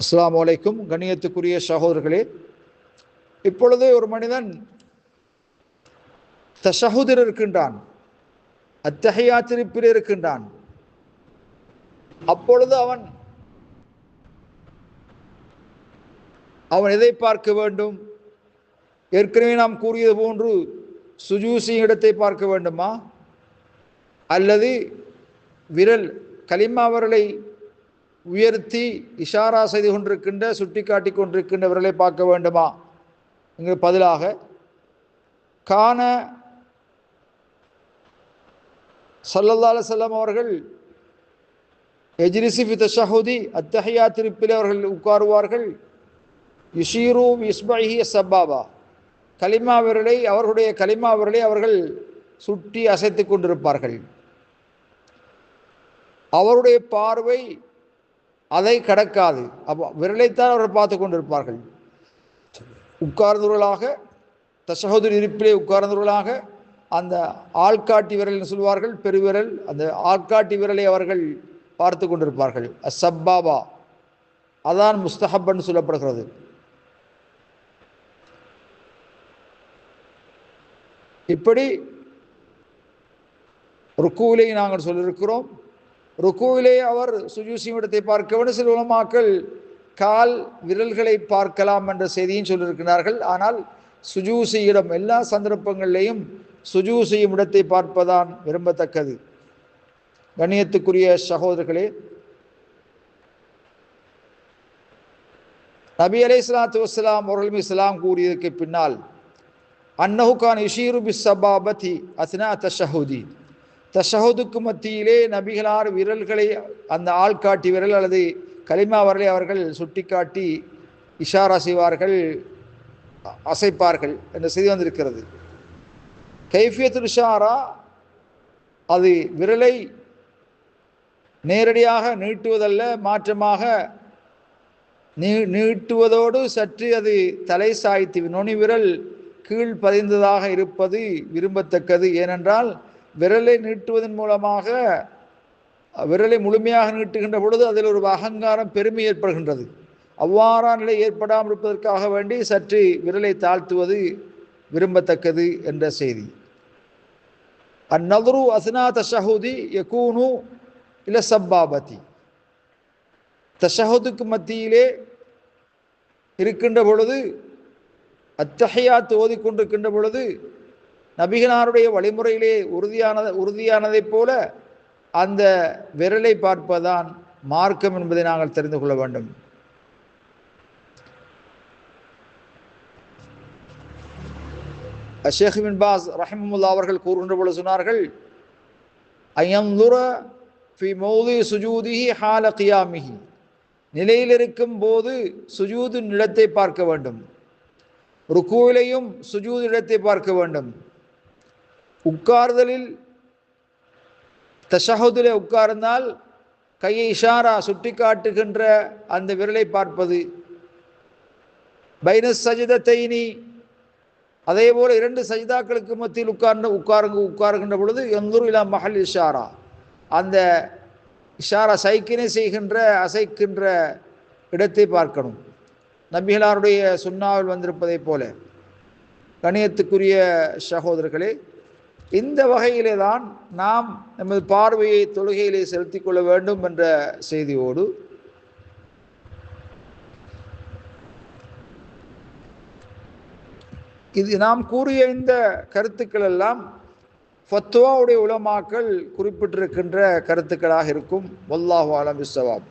அஸ்லாம் வலைக்கும் கண்ணியத்துக்குரிய சகோதரர்களே இப்பொழுது ஒரு மனிதன் தஷஹுதில் இருக்கின்றான் அத்தகையாத்திருப்பில் இருக்கின்றான். அப்பொழுது அவன் அவன் எதை பார்க்க வேண்டும்? ஏற்கனவே நாம் கூறியது போன்று சுஜூசி இடத்தை பார்க்க வேண்டுமா? அல்லது விரல் கலிமாவர்களை உயர்த்தி இஷாரா செய்து கொண்டிருக்கின்ற சுட்டி காட்டி கொண்டிருக்கின்ற விரலை பார்க்க வேண்டுமா? என்கிற பதிலாக கான சல்லல்லால செல்லம் அவர்கள் எஜ்ரிசி வித் தஷஹுதி அத்தஹியா திருப்பில் அவர்கள் உட்காருவார்கள். யுஷீரு இஸ்மஹி சப்பாபா கலிமா விரலை அவர்களுடைய கலிமா விரலை அவர்கள் சுட்டி அசைத்து கொண்டிருப்பார்கள். அவருடைய பார்வை அதை கடக்காது. அப்போ விரலைத்தான் அவர்கள் பார்த்து கொண்டிருப்பார்கள். உட்கார்ந்தவர்களாக தசகோதரி இருப்பிலே உட்கார்ந்தவர்களாக அந்த ஆள்காட்டி விரல் சொல்வார்கள் பெருவிரல் அந்த ஆள்காட்டி விரலை அவர்கள் பார்த்து கொண்டிருப்பார்கள். அசப்பாபா அதான் முஸ்தஹப்பன் சொல்லப்படுகிறது. இப்படி ருக்குவிலே நாங்கள் சொல்லியிருக்கிறோம். ருக்குவிலே அவர் சுஜூசியிடத்தை பார்க்க வேண்டும். சில உலமாக்கள் கால் விரல்களை பார்க்கலாம் என்ற செய்தியும் சொல்லியிருக்கிறார்கள். ஆனால் சுஜூசியிடம் எல்லா சந்தர்ப்பங்களிலேயும் சுஜூசியும் இடத்தை பார்ப்பதான் விரும்பத்தக்கது. கண்ணியத்துக்குரிய சகோதரர்களே நபி அலை சலாத்து வஸ்லாம் அவர்களும் இஸ்லாம் கூறியதற்கு பின்னால் அன்னஹுகான் இஷீரு பி சபாபதி அஸ்னா தஷஹுதி தஷஹுதுக்கு மத்தியிலே நபிகளார் விரல்களை அந்த ஆள்காட்டி விரல் அல்லது கலிமா வரலை அவர்கள் சுட்டிக்காட்டி இஷாரா செய்வார்கள் அசைப்பார்கள் என்ற செய்தி வந்திருக்கிறது. கைஃபியத்து இஷாரா அது விரலை நேரடியாக நீட்டுவதல்ல மாற்றமாக நீ நீட்டுவதோடு சற்று அது தலை சாய்த்து நுனி விரல் கீழ் பதிந்ததாக இருப்பது விரும்பத்தக்கது. ஏனென்றால் விரலை நீட்டுவதன் மூலமாக விரலை முழுமையாக நீட்டுகின்ற பொழுது அதில் ஒரு அகங்காரம் பெருமை ஏற்படுகின்றது. அவ்வாறான நிலை ஏற்படாமல் இருப்பதற்காக வேண்டி சற்று விரலை தாழ்த்துவது விரும்பத்தக்கது என்ற செய்தி. அந்நதுரு அஸ்னா தஷஹூதி யகூனு இல்லை சப்பாபதி. தஷஹுதுக்கு மத்தியிலே இருக்கின்ற பொழுது அத்தகையாத்து ஓதிக்கொண்டிருக்கின்ற பொழுது நபிகனாருடைய வழிமுறையிலே உறுதியானது உறுதியானதைப் போல அந்த விரலை பார்ப்பதான் மார்க்கம் என்பதை நாங்கள் தெரிந்து கொள்ள வேண்டும். ஷேக் பின் பாஸ் ரஹிமுல்லா அவர்கள் கூறுகின்ற போல சொன்னார்கள் ஐயந்துர ஃபி மௌதி சுஜூதிஹி ஹால கியாமிஹி. நிலையில் இருக்கும் போது சுஜூது நிலத்தை பார்க்க வேண்டும். ருக்குவிலையும் சுஜூது இடத்தை பார்க்க வேண்டும். உட்கார்தலில் தஷஹுதில் உட்கார்ந்தால் கையை இஷாரா சுட்டி காட்டுகின்ற அந்த விரலை பார்ப்பது. பைனஸ் தைனி அதே போல் இரண்டு சஜிதாக்களுக்கு மத்தியில் உட்கார்ந்து உட்காருங்க உட்காருகின்ற பொழுது எந்தூர் இலா மஹல் இஷாரா. அந்த இஷாரா சைக்கினை செய்கின்ற அசைக்கின்ற இடத்தை பார்க்கணும். நபிகளாருடைய சுண்ணாவில் வந்திருப்பதைப் போல. கணியத்துக்குரிய சகோதரர்களே இந்த வகையிலே தான் நாம் நமது பார்வையை தொழுகையிலே செலுத்திக் கொள்ள வேண்டும் என்ற செய்தியோடு இது நாம் கூறிய இந்த கருத்துக்கள் எல்லாம் ஃபத்துவாவுடைய உலமாக்கள் குறிப்பிட்டிருக்கின்ற கருத்துக்களாக இருக்கும். வல்லாஹு ஆலம் இஸ்ஸவாப்